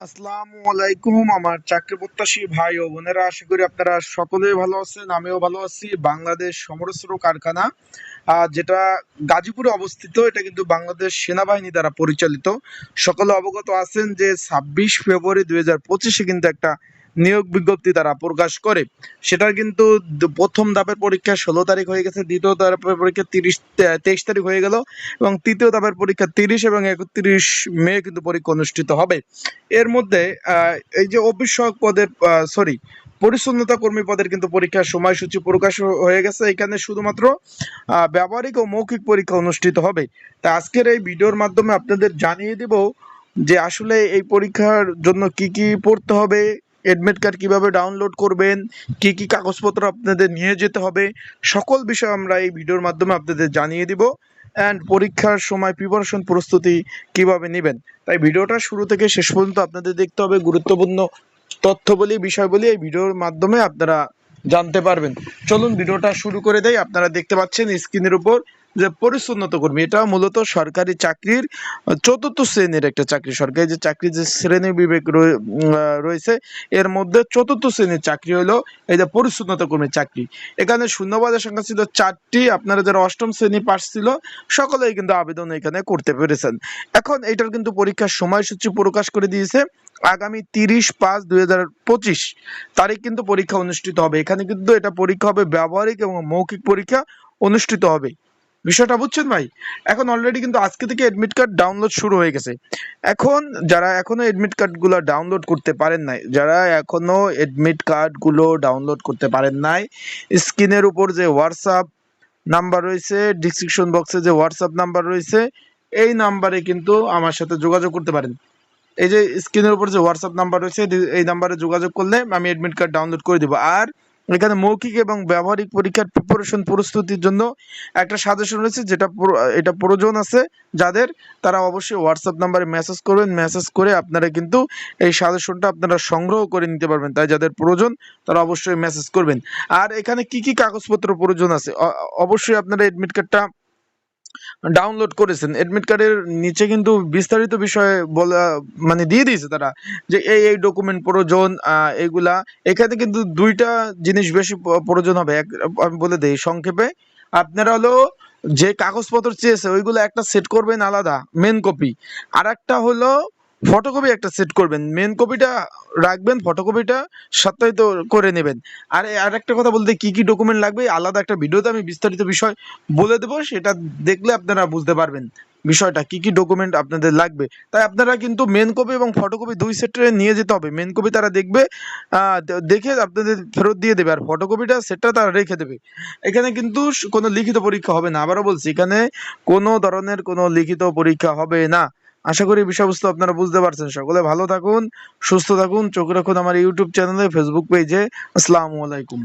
আসসালামু আলাইকুম, আমার চাকরি প্রত্যাশী ভাই ও বোনেরা, আশা করি আপনারা সকলেই ভালো আছেন, আমিও ভালো আছি। বাংলাদেশ সমরস্র কারখানা যেটা গাজীপুরে অবস্থিত, এটা কিন্তু বাংলাদেশ সেনাবাহিনী দ্বারা পরিচালিত। সকলে অবগত আছেন যে ছাব্বিশ ফেব্রুয়ারি দুই হাজার পঁচিশে কিন্তু একটা নিয়োগ বিজ্ঞপ্তি তারা প্রকাশ করে। সেটার কিন্তু প্রথম ধাপের পরীক্ষা ষোলো তারিখ হয়ে গেছে, দ্বিতীয় ধাপের পরীক্ষা তিরিশ তেইশ তারিখ হয়ে গেল এবং তৃতীয় ধাপের পরীক্ষা তিরিশ এবং একত্রিশ মে কিন্তু পরীক্ষা অনুষ্ঠিত হবে। এর মধ্যে এই যে অফিস সহায়ক পদের সরি পরিচ্ছন্নতা কর্মী পদের কিন্তু পরীক্ষার সময়সূচি প্রকাশ হয়ে গেছে। এখানে শুধুমাত্র ব্যবহারিক ও মৌখিক পরীক্ষা অনুষ্ঠিত হবে। তা আজকের এই ভিডিওর মাধ্যমে আপনাদের জানিয়ে দেব যে আসলে এই পরীক্ষার জন্য কি কি পড়তে হবে এডমিট কার্ড কীভাবে ডাউনলোড করবেন, কি কি কাগজপত্র আপনাদের নিয়ে যেতে হবে, সকল বিষয় আমরা এই ভিডিওর মাধ্যমে আপনাদের জানিয়ে দিব অ্যান্ড পরীক্ষার সময় প্রিপারেশন প্রস্তুতি কীভাবে নেবেন। তাই ভিডিওটা শুরু থেকে শেষ পর্যন্ত আপনাদের দেখতে হবে, গুরুত্বপূর্ণ তথ্য বলি বিষয় বলি এই ভিডিওর মাধ্যমে আপনারা জানতে পারবেন। চলুন ভিডিওটা শুরু করে দেয় আপনারা দেখতে পাচ্ছেন স্ক্রিনের উপর যে পরিচ্ছন্নতা কর্মী, এটা মূলত সরকারি চাকরির চতুর্থ শ্রেণির একটা চাকরি। সরকারি যে চাকরি যে শ্রেণি বিবেক রয়ে- রয়েছে, এর মধ্যে চতুর্থ শ্রেণির চাকরি হলো এই যে পরিচ্ছন্নতা কর্মীর চাকরি। এখানে শূন্যবাদের সংখ্যা ছিল চারটি, আপনারা যারা অষ্টম শ্রেণি পাস ছিল, সকলেই কিন্তু আবেদন এখানে করতে পেরেছেন। এখন এটার কিন্তু পরীক্ষার সময়সূচি প্রকাশ করে দিয়েছে আগামী তিরিশ পাঁচ দুই হাজার পঁচিশ তারিখ কিন্তু পরীক্ষা অনুষ্ঠিত হবে। এখানে কিন্তু এটা পরীক্ষা হবে ব্যবহারিক এবং মৌখিক পরীক্ষা অনুষ্ঠিত হবে। বিষয়টা বুঝছেন ভাই? এখন অলরেডি কিন্তু আজকে থেকে এডমিট কার্ড ডাউনলোড শুরু হয়ে গেছে। এখন যারা এখনও এডমিট কার্ডগুলো ডাউনলোড করতে পারেন নাই, যারা এখনও এডমিট কার্ডগুলো ডাউনলোড করতে পারেন নাই স্ক্রিনের উপর যে হোয়াটসঅ্যাপ নাম্বার রয়েছে ডিসক্রিপশন বক্সে যে হোয়াটসঅ্যাপ নাম্বার রয়েছে, এই নাম্বারে কিন্তু আমার সাথে যোগাযোগ করতে পারেন। এই যে স্ক্রিনের উপর যে হোয়াটসঅ্যাপ নাম্বার রয়েছে, এই নাম্বারে যোগাযোগ করলে আমি এডমিট কার্ড ডাউনলোড করে দিব। আর এখানে মৌখিক এবং ব্যবহারিক পরীক্ষার প্রিপারেশন প্রস্তুতির জন্য একটা সাজেশন রয়েছে, যেটা এটা প্রয়োজন আছে যাদের। তারা অবশ্যই হোয়াটসঅ্যাপ নাম্বারে মেসেজ করবেন মেসেজ করে আপনারা কিন্তু এই সাজেশনটা আপনারা সংগ্রহ করে নিতে পারবেন। তাই যাদের প্রয়োজন, তারা অবশ্যই মেসেজ করবেন। আর এখানে কি কি কাগজপত্র প্রয়োজন আছে? অবশ্যই আপনারা অ্যাডমিট কার্ডটা ডাউনলোড করেছেন। এডমিট কার্ডের নিচে কিন্তু বিস্তারিত বিষয়ে বলা মানে দিয়ে দিয়েছে তারা যে এই এই ডকুমেন্ট প্রয়োজন এগুলা। এখানে কিন্তু দুইটা জিনিস বেশি প্রয়োজন হবে। এক, আমি বলে দিই, সংক্ষেপে, আপনারা হলো যে কাগজপত্র চেয়েছে, ওইগুলো একটা সেট করবেন আলাদা মেন কপি আর একটা হলো ফটোকপি একটা সেট করবেন। মেন কপিটা রাখবেন, ফটোকপিটা সত্যায়িত করে নেবেন। আর আর একটা কথা বলতে, কি কি ডকুমেন্ট লাগবে? আলাদা একটা ভিডিওতে আমি বিস্তারিত বিষয় বলে দেবো, সেটা দেখলে আপনারা বুঝতে পারবেন বিষয়টা, কি কি ডকুমেন্ট আপনাদের লাগবে। তাই আপনারা কিন্তু মেন কপি এবং ফটোকপি দুই সেটে নিয়ে যেতে হবে। মেন কপি তারা দেখবে দেখে আপনাদের ফেরত দিয়ে দেবে, আর ফটোকপিটা সেটটা তারা রেখে দেবে। এখানে কিন্তু কোনো লিখিত পরীক্ষা হবে না। আবারও বলছি, এখানে কোনো ধরনের কোনো লিখিত পরীক্ষা হবে না। আশা করি বিষয়বস্তু আপনারা বুঝতে পারছেন। সকলে ভালো থাকুন, সুস্থ থাকুন। চোখ রাখুন আমার ইউটিউব চ্যানেলে ফেসবুক পেজে আসসালামু আলাইকুম।